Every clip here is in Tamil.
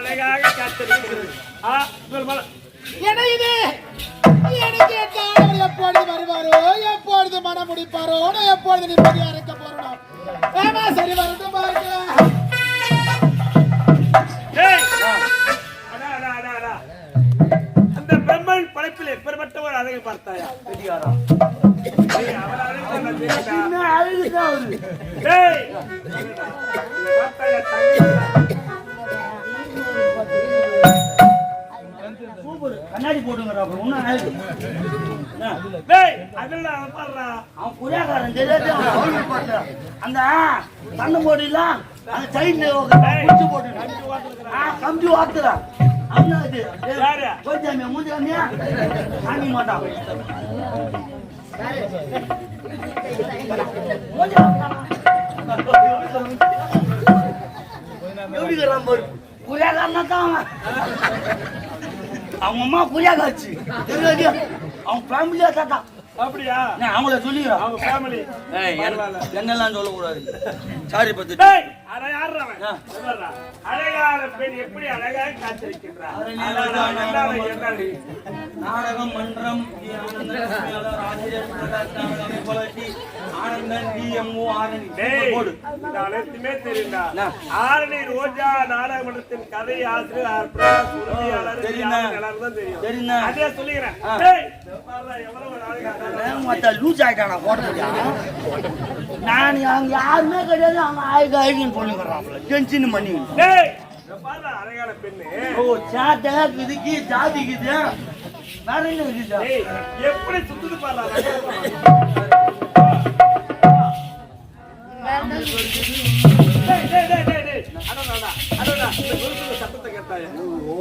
அழகாக காத்திருக்கிறது. என்ன இது? எனக்கு கேட்டால் எப்பொழுது வருவாரோ? எப்பொழுது மனம் முடிப்பாரோ? எப்பொழுது நிம்மதியா இருக்க போறோம் ஏமா சரி வரட்டும் பார்க்கலாம். அந்த பிரம்மன் படைப்பில் எப்பேற்பட்ட ஒரு அழகை பார்த்தாயா? அவர்? அழகு கண்ணாடி போட்டுங்கடா அப்புறம்? டேய், அதில் அவன் புரியாக்காரன் தெரியாது. அந்த சண்டை போடிலாம் அந்த சைடுல குச்சி போட்டு கம்பி வாத்துறா. அவனா இது? யாரு? கோச்சாமியா மூஞ்சாமியா சாமி மாட்டான் எப்படி இருக்கிறான் பாரு? புரியாக்காரனா தான் அவன். அவங்க அம்மா புரியாக்காச்சு தெரியாது அவன் ஃபேமிலியா தாத்தா. அப்படியா? நான் அவங்கள சொல்லிக்கிறேன். அவங்க ஃபேமிலி என்னெல்லாம் சொல்லக்கூடாது. சாரி பத்து. அழகான பெண் எப்படி அழகாக காத்திருக்கின்றார்? நாடகம் மன்றம் ஆசிரியர் அனைத்துமே தெரியும்டா. என்ன? ஆரணி ரோஜா நாடகமன்றத்தின் கதை ஆசிரியர் தெரியும். அதே போட நான் அவங்க யாருமே கிடையாது அவங்க ஆயுக ஆயுகன்னு சொல்லுங்கிறாங்களே டென்ஷன் பண்ணி. ஓ சாட்டை இதுக்கு ஜாதிக்குது வேற என்ன இருக்குது எப்படி சுத்துது பாருடா,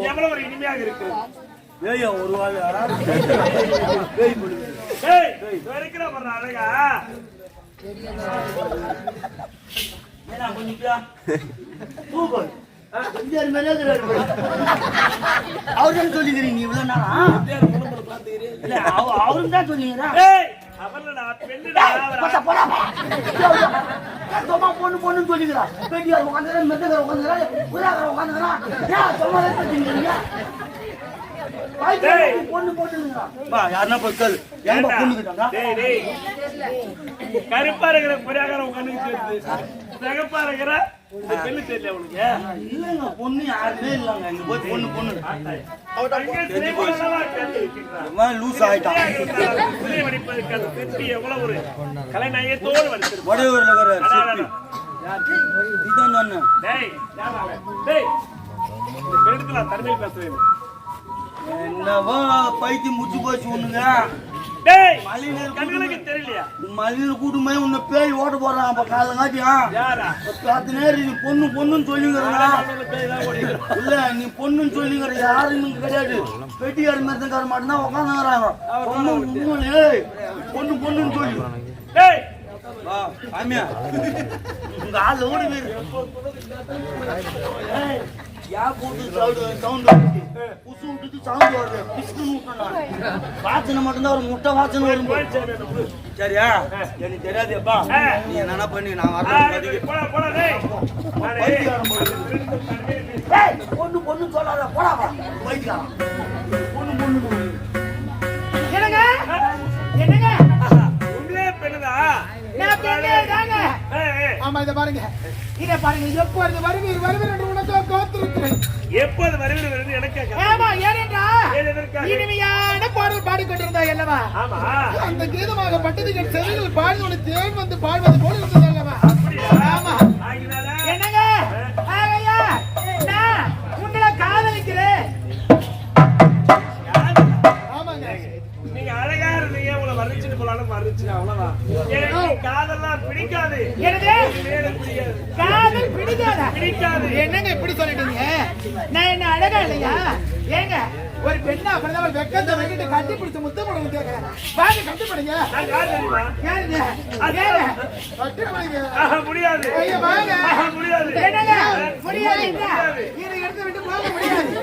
எவ்வளவு ஒரு இனிமையாக இருக்கு. ஏய்யா ஒரு இருக்கிற அழகா. ஏன்னா கொஞ்சம் சூப்பர் எம்ஜிஆர் மேலே. அவர்தான் சொல்லிக்கிறீங்க இவ்வளவு நாளா அவரும் தான் பெண்ணுடா. போடா, போடா. சும்மா பொண்ணு பொண்ணுன்னு சொல்லிக்கிறா. பேட்டியார் உட்காந்துக்கிறா மெத்தகர் உட்காந்துக்கிறா உதாகர் உட்காந்துக்கிறா ஏன் சும்மா பேசுறீங்க. கருப்பா இருக்கிற கண்ணுக்கு தெரியுது சிகப்பா இருக்கிற பெண்ணு தெரியல உனக்கு இல்லைங்க பொண்ணு யாருமே இல்லைங்க இங்க போய் பொண்ணு பொண்ணு. இவன் லூஸ் ஆயிட்டான் எவ்வளவு ஒரு கலைநயத்தோடு வடித்திருப்பார். வடவூர்ல. இதான் டேய், யாரா அவன்? டேய், பெண்ணுக்கு நான் தனிமையில். என்னவோ பைத்தியம் முடிச்சு போச்சு ஒண்ணுங்க மலையில கூட்டுமே உன்னை பேய் ஓட்ட போடுறான் அப்ப நேரம் நீ பொண்ணு பொண்ணுன்னு சொல்லிங்கிறா. இல்ல நீ பொண்ணுன்னு சொல்லிங்கிற யாரும் கிடையாது. பெட்டியார் மெத்தக்கார மட்டும்தான் உட்காந்துங்கிறாங்க பொண்ணு உண்மையில, பொண்ணு பொண்ணுன்னு சொல்லி. உங்க ஆள் ஓடி சவுண்டு. புசு விட்டுட்டு சவுண்டு வருது பிஸ்குன்னு விட்டணும் வாசனை மட்டும்தான் ஒரு முட்டை வாசனை வரும். சரியா? எனக்கு தெரியாதுப்பா. நீ என்னன்னா பண்ணி? நான் வரேன் போடா, போடா, டேய். நானே, பைத்தியக்காரன். ஆமா இத பாருங்க. இத பாருங்க எப்பொழுது வருவீர் வருவீர் என்று உனக்கு காத்திருக்கிறேன். எப்போது வருவீர்கள் என்று எனக்கு ஆமா ஏனென்றா? இனிமையான பாடல் பாடிக்கொண்டிருந்தா அல்லவா? ஆமா. அந்த கீதமாக பட்டதிகள் செவிகள் பாடுவது தேன் வந்து பாடுவது போல இருந்தது அல்லவா? ஆமா. ஆகினால? என்னங்க? ஆகையா? நான் உங்களை காதலிக்கிறேன். யாரு? ஆமாங்க. நீங்க அழகா இருந்தீங்க உங்களை வர்ணிச்சுட்டு போலாலும் வர்ணிச்சுங்க அவ்வளவுதான். எனக்கு காதெல்லாம் பிடிக்காது. காதல் பிடிக்காதா. என்னங்க இப்படி சொல்லிட்டீங்க? நான் என்ன அழகா இல்லையா? ஏங்க ஒரு பெண்ணா பிறந்தவள் வெக்கத்தை வைக்கிட்டு கட்டி பிடிச்ச முத்தம் கொடுங்க கேட்கிறேன் வாங்க கட்டி பிடிங்க முடியாது. முடியாது. என்னங்க? முடியாது. இதை எடுத்து விட்டு போக முடியாது?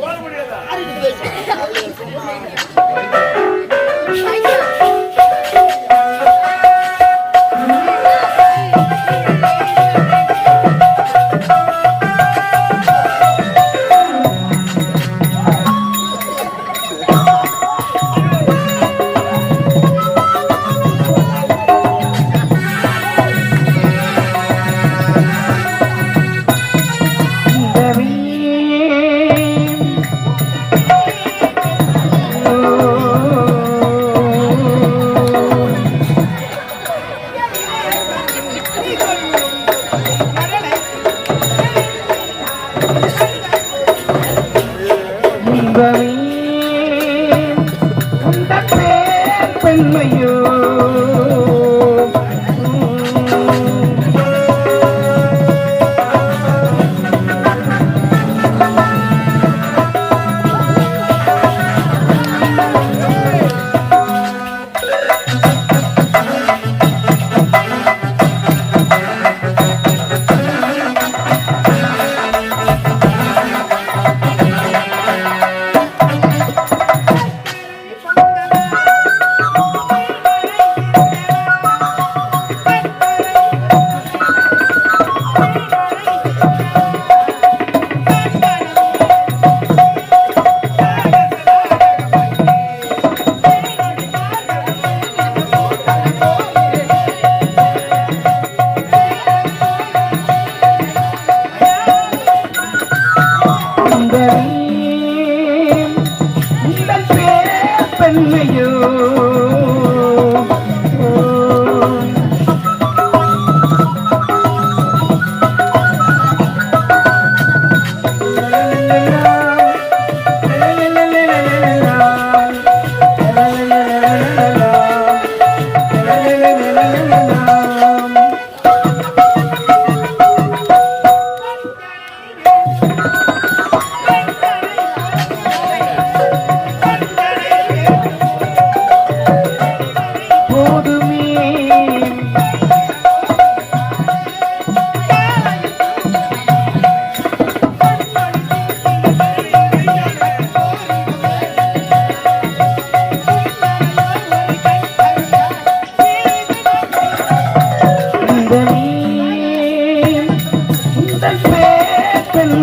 போட முடியாதா?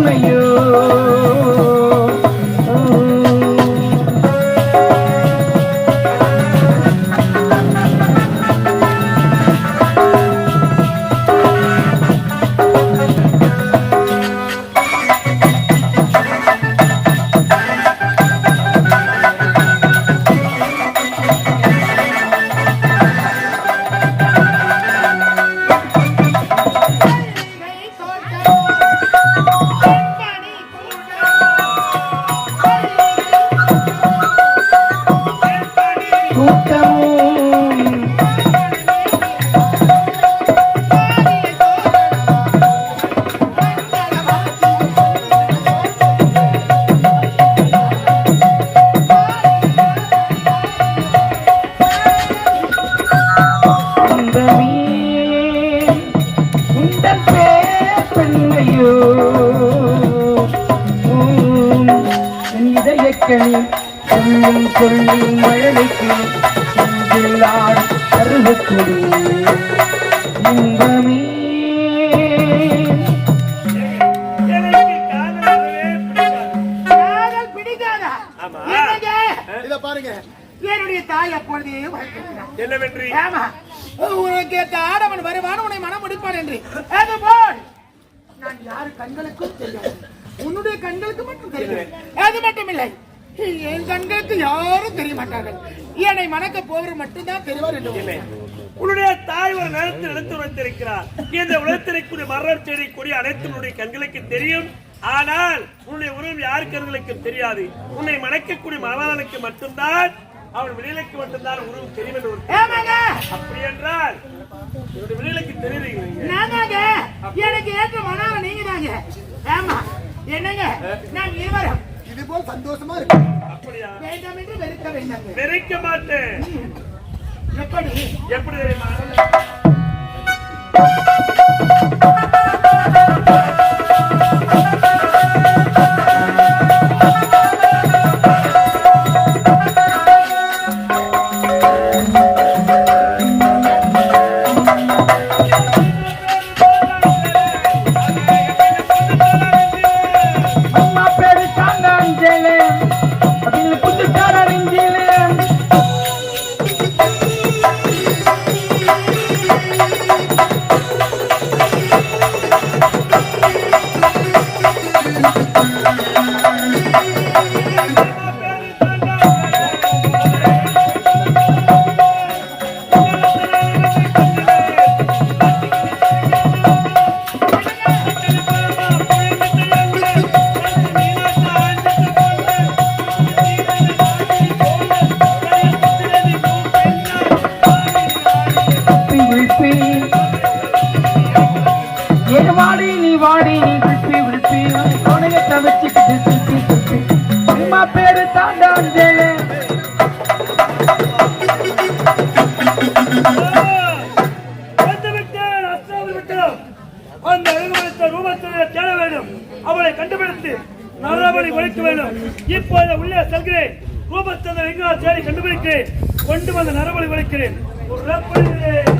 பேர் சொல்லும் சொல்லும் மழலைக்கு செந்தில்லார் அருகக்குடி இன்பமே. பாருங்க. என்னுடைய தாய் அப்பொழுதே. என்னவென்று? ஆமா. உனக்கு ஆடவன் வருவான் உன்னை மனம் முடிப்பான் என்று. நான் யாரு கண்களுக்கும் தெரியாது. உன்னுடைய கண்களுக்கு மட்டும் தெரியும். அது மட்டும் இல்லை என் கண்களுக்கு யாரும் தெரிய மாட்டார்கள். என்னை மணக்க போவர் மட்டும்தான் தெரிவார் என்று உன்னுடைய தாய் ஒரு நேரத்தில் எடுத்து வைத்திருக்கிறார் இந்த உலகத்திற்குரிய மரம் செடி கொடி அனைத்து உன்னுடைய கண்களுக்கு தெரியும். ஆனால் உன்னுடைய உருவம் யார் கண்களுக்கு தெரியாது. உன்னை மணக்கக்கூடிய மணவாளனுக்கு மட்டும்தான் அவன் விழிகளுக்கு மட்டும்தான் உருவம் தெரியும் என்று அப்படி என்றால் விழிகளுக்கு தெரியுறீங்க எனக்கு ஏற்ற மனால நீங்க தாங்க ஆமா என்னங்க நான் இருவரும். இது போல் சந்தோஷமா இருக்கு அப்படியா? வேண்டாம் என்று வெறுக்க வேண்டாங்க வெறுக்க மாட்டேன் எப்படி எப்படி தெரியுமா நல்லபடி ஒழிக்க வேண்டும். இப்போது உள்ளே செல்கிறேன். ரூபத்தந்த வெங்கடாச்சாரி கண்டுபிடிக்கிறேன். கொண்டு வந்து நரபலி ஒழிக்கிறேன் புறப்படுகிறேன்.